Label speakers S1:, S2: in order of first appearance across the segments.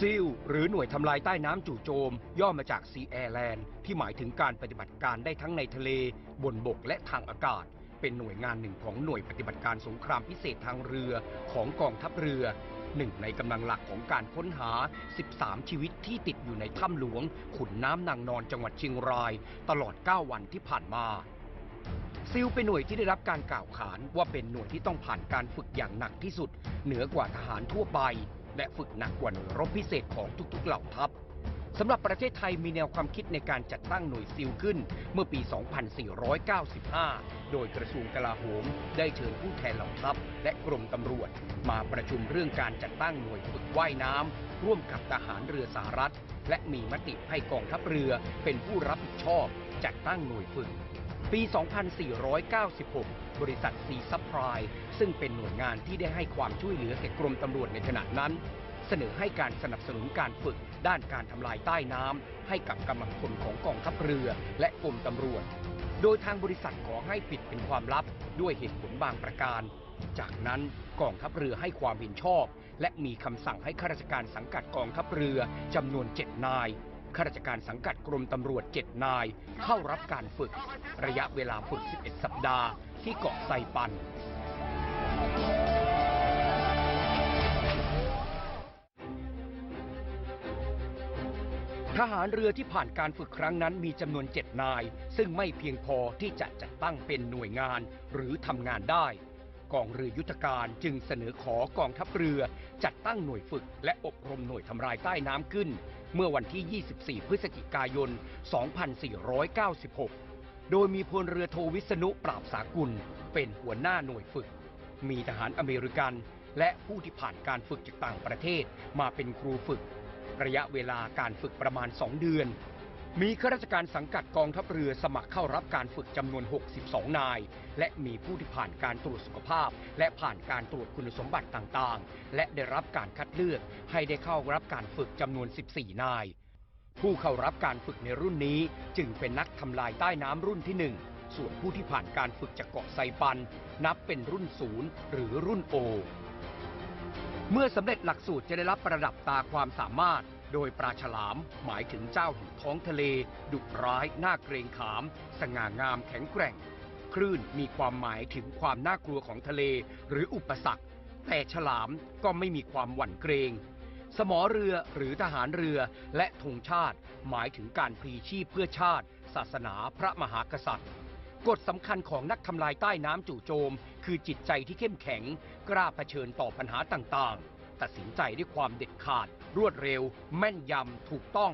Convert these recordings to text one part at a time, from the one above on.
S1: ซิลหรือหน่วยทำลายใต้น้ำจู่โจม ย่อมาจาก Sea Air Land ที่หมายถึงการปฏิบัติการได้ทั้งในทะเล บนบกและทางอากาศ เป็นหน่วยงานหนึ่งของหน่วยปฏิบัติการสงครามพิเศษทางเรือของกองทัพเรือหนึ่งในกำลังหลักของการค้นหา 13 ชีวิตที่ติดอยู่ในถ้ำหลวง ขุนน้ำนางนอนจังหวัดเชียงราย ตลอด 9 วันที่ผ่านมาซิลเป็นหน่วยที่ได้รับการกล่าวขานว่าเป็นหน่วยที่ต้องผ่านการฝึกอย่างหนักที่สุด เหนือกว่าทหารทั่วไป และฝึกหนักกว่าหน่วยรบพิเศษของทุกๆเหล่าทัพสำหรับประเทศไทยมีแนวความคิดในการจัดตั้งหน่วยซิลขึ้นเมื่อปี 2495 โดยกระทรวงกลาโหมได้เชิญผู้แทนเหล่าทัพ และกรมตำรวจ มาประชุมเรื่องการจัดตั้งหน่วยฝึกว่ายน้ำร่วมกับทหารเรือสหรัฐ และมีมติให้กองทัพเรือเป็นผู้รับผิดชอบ จัดตั้งหน่วยฝึก ปี 2496 บริษัทซีซัพพลายซึ่งเป็นหน่วยงานที่ได้ให้ความช่วยเหลือแก่กรมตำรวจในขณะนั้น เสนอให้การสนับสนุนการฝึกด้านการทำลายใต้น้ำให้กับกำลังพลของกองทัพเรือและกรมตำรวจ โดยทางบริษัทขอให้ปิดเป็นความลับด้วยเหตุผลบางประการ จากนั้นกองทัพเรือให้ความเห็นชอบ และมีคำสั่งให้ข้าราชการสังกัดกองทัพเรือจำนวน7นาย ข้าราชการสังกัดกรมตำรวจ 7 นาย เข้ารับการฝึก ระยะเวลาฝึก 11 สัปดาห์ ที่เกาะไซปัน ทหารเรือที่ผ่านการฝึกครั้งนั้นมีจำนวน 7 นาย ซึ่งไม่เพียงพอที่จะจัดตั้งเป็นหน่วยงานหรือทำงานได้กองเรือยุทธการจึงเสนอขอกองทัพเรือ จัดตั้งหน่วยฝึกและอบรมหน่วยทำลายใต้น้ำขึ้น เมื่อวันที่ 24 พฤศจิกายน 2496 โดยมีพลเรือโทวิษณุปราบสากุล เป็นหัวหน้าหน่วยฝึก มีทหารอเมริกัน และผู้ที่ผ่านการฝึกจากต่างประเทศมาเป็นครูฝึก ระยะเวลาการฝึกประมาณ 2 เดือน มีข้าราชการสังกัดกองทัพเรือสมัครเข้ารับการฝึกจำนวน 62 นาย และมีผู้ที่ผ่านการตรวจสุขภาพ และผ่านการตรวจคุณสมบัติต่างๆ และได้รับการคัดเลือกให้ได้เข้ารับการฝึกจำนวน 14 นาย ผู้เข้ารับการฝึกในรุ่นนี้จึงเป็นนักทำลายใต้น้ำรุ่นที่หนึ่งส่วนผู้ที่ผ่านการฝึกจากเกาะไซปัน นับเป็นรุ่นศูนย์หรือรุ่นโอเมื่อสำเร็จหลักสูตรจะได้รับประดับตาความสามารถ โดยปลาฉลามหมายถึงเจ้าแห่งท้องทะเล ดุร้ายน่าเกรงขาม สง่างามแข็งแกร่ง คลื่นมีความหมายถึงความน่ากลัวของทะเลหรืออุปสรรค แต่ฉลามก็ไม่มีความหวั่นเกรง สมอเรือหรือทหารเรือและธงชาติ หมายถึงการพลีชีพเพื่อชาติ ศาสนาพระมหากษัตริย์กฎสำคัญของนักทำลายใต้น้ำจู่โจม คือจิตใจที่เข้มแข็ง กล้าเผชิญต่อปัญหาต่างๆ ตัดสินใจด้วยความเด็ดขาด รวดเร็ว แม่นยำ ถูกต้อง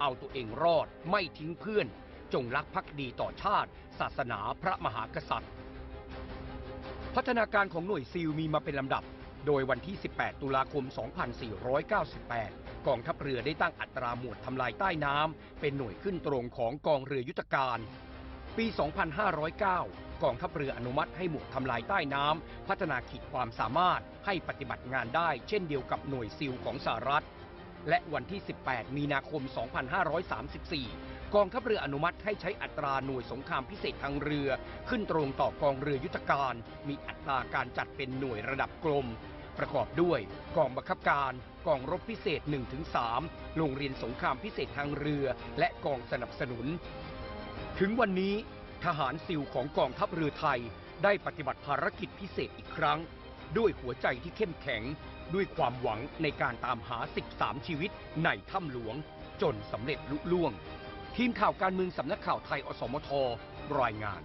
S1: เอาตัวเองรอดไม่ทิ้งเพื่อน จงรักภักดีต่อชาติ ศาสนาพระมหากษัตริย์ พัฒนาการของหน่วยซีลมีมาเป็นลำดับ โดยวันที่ 18 ตุลาคม 2498 กองทัพเรือได้ตั้งอัตราหมวดทำลายใต้น้ำเป็นหน่วยขึ้นตรงของกองเรือยุทธการ ปี 2509 กองทัพเรืออนุมัติให้หมวดทำลายใต้น้ำ พัฒนาขีดความสามารถให้ปฏิบัติงานได้ เช่นเดียวกับหน่วยซิลของสหรัฐ และวันที่ 18 มีนาคม 2534 กองทัพเรืออนุมัติให้ใช้อัตราหน่วยสงครามพิเศษทางเรือ ขึ้นตรงต่อกองเรือยุทธการ มีอัตราการจัดเป็นหน่วยระดับกรมประกอบด้วยกองบังคับการกองรบพิเศษ 1-3 โรงเรียนสงครามพิเศษทางเรือ และกองสนับสนุน ถึงวันนี้ทหารซิลของกองทัพเรือไทยได้ปฏิบัติภารกิจพิเศษอีกครั้ง ด้วยหัวใจที่เข้มแข็ง ด้วยความหวังในการตามหา 13 ชีวิตในถ้ำหลวง จนสำเร็จลุล่วง ทีมข่าวการเมืองสำนักข่าวไทยอสมทรายงาน